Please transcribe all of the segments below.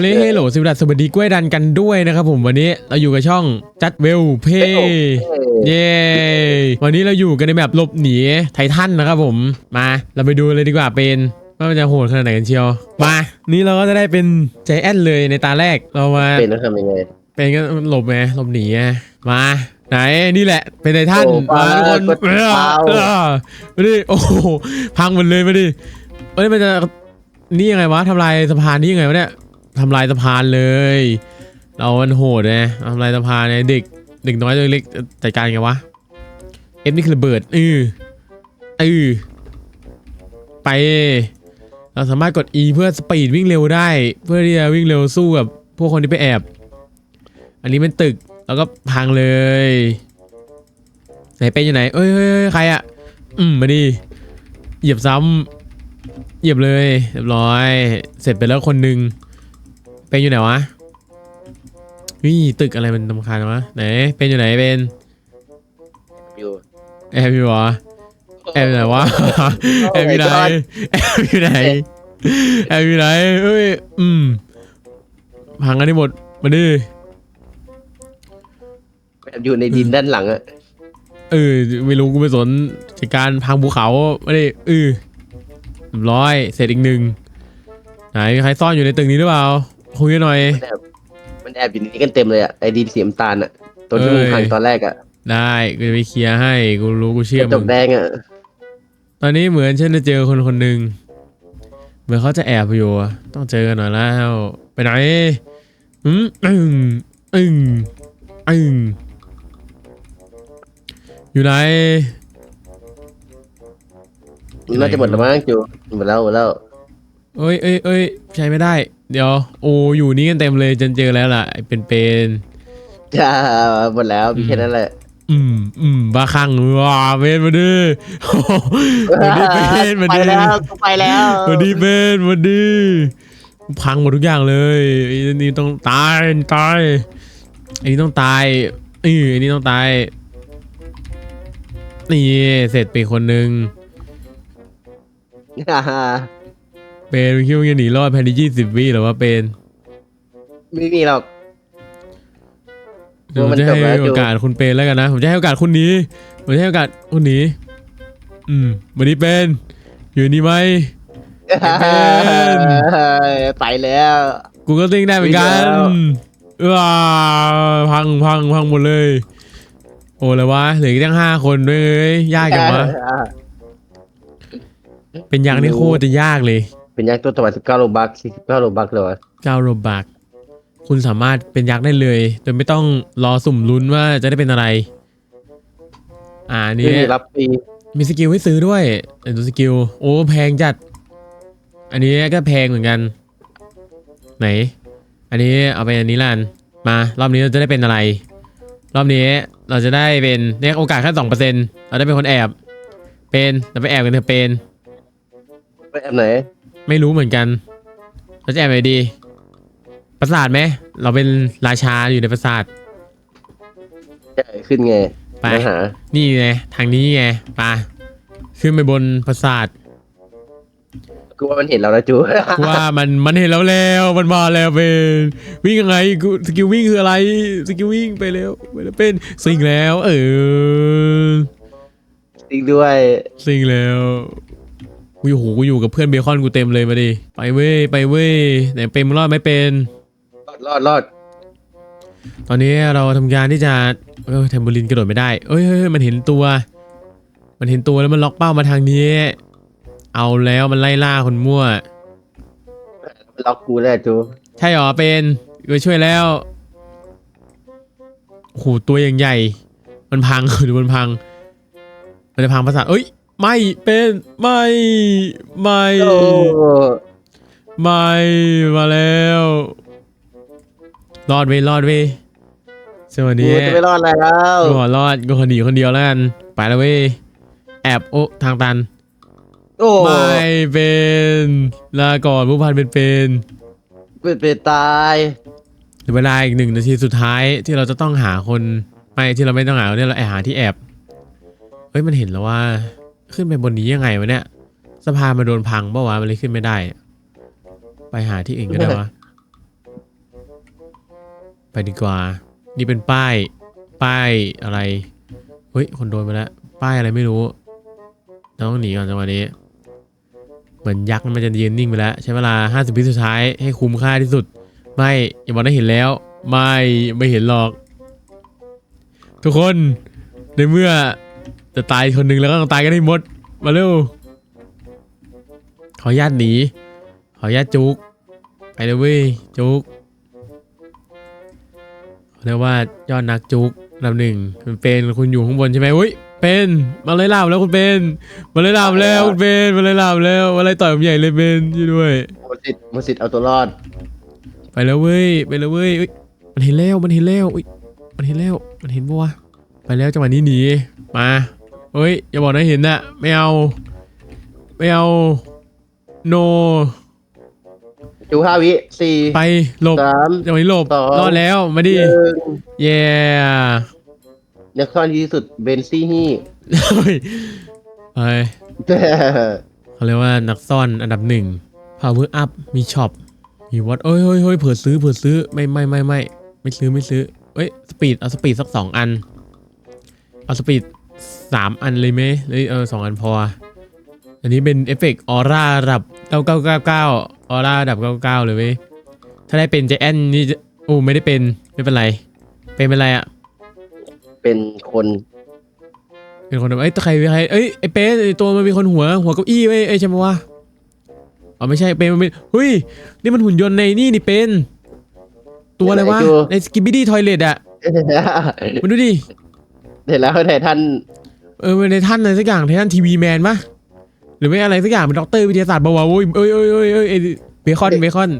เลเฮโหลสวัสดีสวัสดีกล้วยดันกันด้วยนะครับผมวันนี้เราอยู่กับช่องจัดเวลเพย์เย้วันนี้เราอยู่กันในแบบหลบหนีไททันนะครับผมมาเราไปดูเลยดีกว่าเป็นว่ามันจะโหดขนาดไหนกันเชียวมานี่เราก็จะได้เป็นใจแอนเลยในตาแรกเรามาเป็นต้องทำยังไงเป็นก็หลบไงหลบหนีไงมาไหนนี่แหละเป็นไททันโอ้มาทุกคนกดเออเปล่าเออมาดิโอ้โหพังหมดเลยมาดิเอ้ยมันจะนี่ยังไงวะทำลายสะพานนี่ยังไงวะเนี่ย ทำลายสะพานเลย เรามันโหดไงทำลายสะพานไงเด็กเด็กน้อยตัวเล็กจัดการไงวะเอฟนี่คือระเบิดเออเออไป เราสามารถกด E เพื่อสปีดวิ่งเร็วได้ เพื่อที่จะวิ่งเร็วสู้กับพวกคนที่ไปแอบ อันนี้เป็นตึกแล้วก็พังเลย ไหนเป็นอยู่ไหนเอ้ยเอ้ยเอ้ยใครอะอืมมาดิเหยียบซ้ำเหยียบเลยเรียบร้อย เสร็จไปแล้วคนหนึ่ง เป็นอยู่ไหนวะนี่ตึกอะไรมันตำคาญวะไหนเป็นอยู่ไหนเป็นอยู่แอบอยู่เหรอแอบอยู่ไหนวะแอบอยู่ไหนแอบอยู่ไหนแอบอยู่ไหนเอ้ยอืมพังกันที่หมดมาดิแบบอยู่ในดินด้านหลังอะเออไม่รู้กูไม่สนจัดการพังภูเขาไม่ได้เออเรียบร้อยเสร็จอีกหนึ่งไหนมีใครซ่อนอยู่ในตึกนี้หรือเปล่า คุยกันหน่อย มันแอบมันแอบอยู่ในนี้กันเต็มเลยอะไอ้ดินสีน้ำตาลอะตัวที่มึงเอ้ยพังตอนแรกอะได้กูจะไปเคลียร์ให้กูรู้กูเชื่กอระจมึกงแดงอะตอนนี้เหมือนฉันจะเจอคนคนหนึ่งเหมือนเขาจะแอบอยู่อะต้องเจอกันหน่อยแล้ว ไปไหนอืมอึ้งอึ้งอึ้งอยู่ไหนมันน่าจะหมดแล้วมั้งจูหมดแล้วหมดแล้ว เอ้ยเอ้ยเอ้ยใช้ไม่ได้ เดี๋ยวโอ้อยู่นี่กันเต็มเลยจนเจอแล้วล่ะไอ้เป็นเป็นจ้าหมดแล้วมีแค่นั้นแหละ อืมอืมบ้าคลั่งว้าเบนมาดิโอ้โหมาดิเป็นมาไปดิแล้วกูไปแล้วมาดิเป็นมาดิพังหมดทุกอย่างเลยไอ้นี่ต้องตายตายไอ้นี่ต้องตายเออไอ้นี่ต้องตายนี่เสร็จไปคนหนึ่งฮ่าฮ่า เป็นมึงคิดว่ามึงจะหนีรอดภายในยี่สิบวิเหรอว่าเป็นไม่มีหรอก เดี๋ยวผมมันจะจบให้แล้วโอกาสคุณเป็นแล้วกันนะ ผมจะให้โอกาสคุณหนีผมจะให้โอกาสคุณหนีอืมวันนี้เป็น อยู่นี่ไหมไปแล้ว กูก็ติ้งได้เหมือนกันวิ่งแล้วว้าพังพังพังหมดเลย โอ้เลยวะเหลืออีกตั้งห้าคนด้วยเอ้ยยากจังวะเป็นยักษ์นี่โคตรจะยากเลย เป็นยักษ์ตัวถวายสิบเก้าโลบักสิบเก้าโลบักเลยวะเก้าโรบักคุณสามารถเป็นยักษ์ได้เลยโดยไม่ต้องรอสุ่มลุ้นว่าจะได้เป็นอะไร อ่านี่นี่รับฟรีมีสกิลให้ซื้อด้วยแต่ดูสกิลโอ้แพงจัด อันนี้ก็แพงเหมือนกัน ไหน อันนี้เอาไปอันนี้ละกันมารอบนี้เราจะได้เป็นอะไร รอบนี้เราจะได้เป็นเนี่ยโอกาสแค่สองเปอร์เซ็นต์เราได้เป็นคนแอบ เป็นเราไปแอบกันเถอะเป็นไปแอปไหน ไม่รู้เหมือนกันเราจะแอบไปดี ปราสาทไหม เราเป็นราชาอยู่ในปราสาทจะขึ้นไงไปมาหานี่ไงทางนี้ไงไปขึ้นไปบนปราสาทกูว่ามันเห็นเราแล้วจูกูว่ามันมันเห็นแล้วแล้วมันมาแล้วเป็นวิ่งยังไงกูสกิลวิ่งคืออะไรสกิลวิ่งไปแล้วไปแล้วเป็นซิงแล้ว เออ จริงด้วยซิงแล้ว กูอยู่โหกูอยู่กับเพื่อนเบคอนกูเต็มเลยมาดิ ไปเว้ยไปเว้ยไหนเป็นมึงรอดไหม่เป็น รอดรอดรอดตอนนี้เราทำการที่จะเออเทมโบลินกระโดดไม่ได้ เอ้ยเฮ้ยเฮ้ยมันเห็นตัว มันเห็นตัวแล้วมันล็อกเป้ามาทางนี้ เอาแล้วมันไล่ล่าคนมั่ว ล็อกกูแล้วจูใช่หรอเป็นไปช่วยแล้วโอ้โหตัวอย่างใหญ่ มันพัง หรือมันพัง มันจะพังประสาทเอ้ย ไม่เป็นไม่ไม่โอ้ไม่มาแล้วรอดเว้ยรอดเว้ยสวัสกูดีจะไม่รอดแล้วกูขอรอดกูขอหนีคนเดียวแล้วกันไปแล้วเว้ยแอบโอ้ทางตันโอ้ไม่เป็นลาก่อนผู้พันเป็นเป็นเป็นเป็นตายเหลือเวลาอีกหนึ่งนาทีสุดท้ายที่เราจะต้องหาคนไม่ที่เราไม่ต้องหาเนี่ยเราแอบหาที่แอบเฮ้ยมันเห็นแล้วว่า ขึ้นไปบนนี้ยังไงวะเนี่ยสะพานมันโดนพังเปล่าวะมันเลยขึ้นไม่ได้ ไปหาที่อื่นก็ได้วะ ไปดีกว่า นี่เป็นป้าย ป้ายอะไร เฮ้ย คนโดนไปแล้ว ป้ายอะไรไม่รู้เราต้องหนีก่อนจังหวะนี้ เหมือนยักษ์มันจะยืนนิ่งไปแล้ว ใช้เวลา 50วิสุดท้ายให้คุ้มค่าที่สุด ไม่ อย่าบอกได้เห็นแล้ว ไม่ ไม่เห็นหรอก ทุกคน ในเมื่อ จะตายคนหนึ่งแล้วก็ต้องตายกันให้หมด มาเร็ว ขออนุญาตหนี ขออนุญาตจุก ไปเลยเว้ยจุกเขาเรียกว่ายอดนักจุกลำหนึ่งคุณเป็นคุณอยู่ข้างบนใช่ไหมอุ้ยเป็นมาเลยลาบแล้วคุณเป็นมาเลยลาบแล้วคุณเป็นมาเลยลาบแล้วมาเลยต่อยผมใหญ่เลยเป็นช่วยด้วยมันสิทธิ์มันสิทธิ์เอาตัวรอด ไปแล้วเว้ยไปแล้วเว้ยอุ๊ยมันเห็นแล้วมันเห็นแล้วอุ๊ยมันเห็นแล้วมันเห็นปะวะไปแล้วจังหวะนี้หนีมา เฮ้ย อย่าบอกนะเห็นนะไม่เอา ไม่เอา โนจูห้าวิสี่ไปหลบสามจังหวะนี้หลบสอง รอดแล้วมาหดินึ่งเย้นักซ่อนที่สุดเบนซี่ฮี่ เฮ้ยไปเขาเรียกว่านักซ่อนอันดับหนึ่ง power up มีช็อปมีวัดเอ้ยเฮ้ยเฮ้ยเผื่อซื้อเผื่อซื้อไม่ไม่ไม่ไม่ไม่ซื้อไม่ซื้อเอ้ยสปีดเอาสปีดสักสองอัน เอาสปีด สามอันเลยไหมหรือเออสองอันพอ อันนี้เป็นเอฟเฟกต์ออร่าระดับ9999ออร่าระดับ99เลยเว้ยถ้าได้เป็นใจแอนนี่จะโอ้ไม่ได้เป็นไม่เป็นไร เป็นเป็นไรอะเป็นคนเป็นคนแบบเอ้ยใครใครเอ้ยไอ้เป๊ะไอ้ตัวมันมีคนหัวหัวเก้าอี้ไว้ยเอ้ยใช่ไหมวะอ๋อไม่ใช่เป็นมันเป็นเฮ้ยนี่มันหุ่นยนต์ในนี่นี่เป็น ตัวอะไรวะในสกิบบิดี้ทอยเลตอะมาดูดิ เห็นแล้วไททันเออในท่านอะไรสักอย่างในท่านทีวีแมนปะหรือไม่อะไรสักอย่างเป็นด็อกเตอร์วิทยาศาสตร์บาวาโว้ยเอ้ยเอ้ยเอ้ยเอ้ยเอ้ยเบคอนเบคอน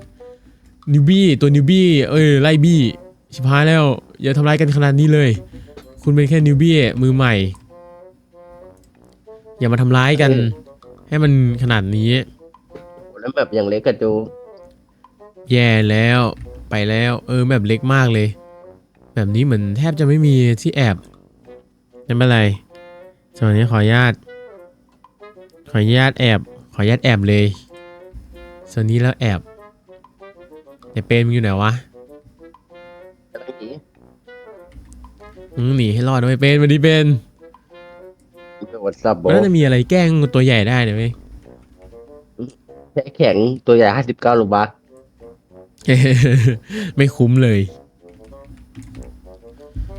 นิวบี้ตัวนิวบี้เอ้ยไล่บี้ชิบหายแล้วอย่าทำร้ายกันขนาดนี้เลย คุณเป็นแค่นิวบี้มือใหม่ อย่ามาทำร้ายกัน ให้มันขนาดนี้แล้วแบบอย่างเล็กกับจูแย่แล้วไปแล้ว เออแบบเล็กมากเลย แบบนี้เหมือนแทบจะไม่มีที่แอบ ไม่เป็นไรส่วนนี้ขออนุญาต ขออนุญาตแอบ ขออนุญาตแอบเลย ส่วนนี้แล้วแอบไอเป็นมึงอยู่ไหนวะกำลังหนีมึงหนีให้รอดนะไอเป็นวันนี้เป็นโดดสับโบมันน่าจะมีอะไรแกล้งตัวใหญ่ได้เนี่ยเว้ยแค่แข็งตัวใหญ่ห้าสิบเก้าโลบักไม่คุ้มเลย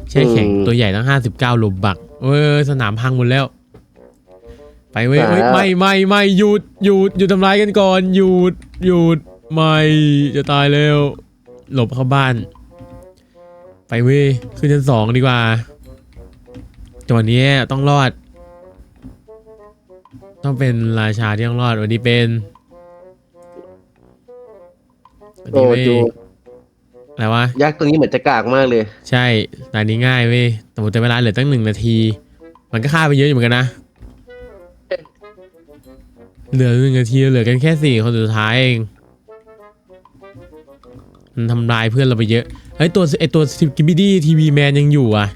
แช่แข็งตัวใหญ่ตั้งห้าสิบเก้าโลบัก เออ สนามพังหมดแล้ว ไปเว้ยเอ้ยไม่ไม่ไม่หยุดหยุดหยุดทำร้ายกันก่อนหยุดหยุดไม่จะตายแล้ว หลบเข้าบ้าน ไปเว้ยขึ้นชั้นสองดีกว่าจังหวะนี้ต้องรอด ต้องเป็นราชาที่ต้องรอดวันนี้เป็นวันโอ้นี้เว้ยจู อะไรวะ ยักษ์ตัวนี้เหมือนจะกากมากเลย ใช่ด่านนี้ง่ายเว้ยแต่หมดแต่เวลาเหลือตั้งหนึ่งนาที มันก็ฆ่าไปเยอะอยู่เหมือนกันนะ เหลือหนึ่งนาทีเหลือกันแค่สี่คนสุดท้ายเอง มันทำลายเพื่อนเราไปเยอะไอ้ยตัวไอตัวสกิบิดี้ทีวีแมนยังอยู่อะ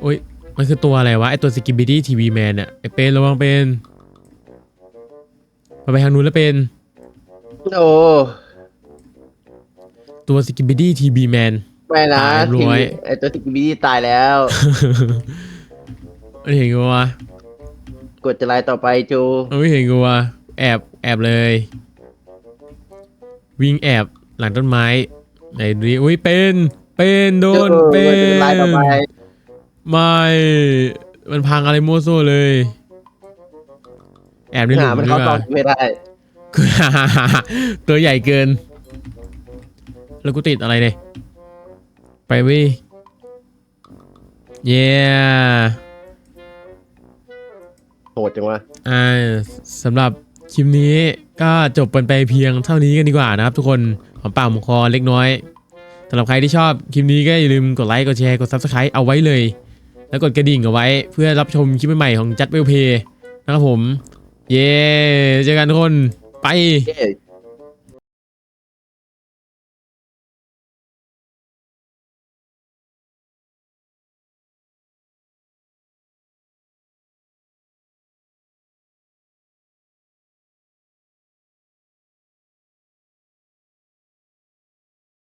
โอ้ย มันคือตัวอะไรวะไอตัวสกิบิดี้ทีวีแมนเนี่ยไอเป็นระวังเป็นมาไปทางนู้นแล้วเป็น โอ้ ตัวสกิบิดี้ทีวีแมน ไม่นะตายรวยทีไอตัวที่บีดีตายแล้ว ไม่เห็นกูวะกดจะไลน์ต่อไปจูมันไม่เห็นกูวะแอบแอบเลย วิ่งแอบหลังต้นไม้ไหนดูดิอุ้ยเป็น เป็นโดนจูเป็กดจะไลน์ต่อไปนไม่ มันพังอะไรมั่วซั่วเลย แอบในหลุหามมันดีเข้ากตอว่างไม่ได้คือตัวใหญ่เกิน แล้วกูติดอะไรเนี่ยไปเวิเย้โหดจังวะอ่าสำหรับคลิปนี้ก็จบกันไปเพียงเท่านี้กันดีกว่านะครับ ทุกคนหอมปากหอมคอเล็กน้อยสำหรับใครที่ชอบคลิปนี้ก็อย่าลืมกดไลค์กดแชร์กด subscribe เอาไว้เลย แล้วกดกระดิ่งเอาไว้ เพื่อรับชมคลิปใหม่ๆของจัดเวลเพย์นะครับผม เย้เจอกันทุกคนไปเย้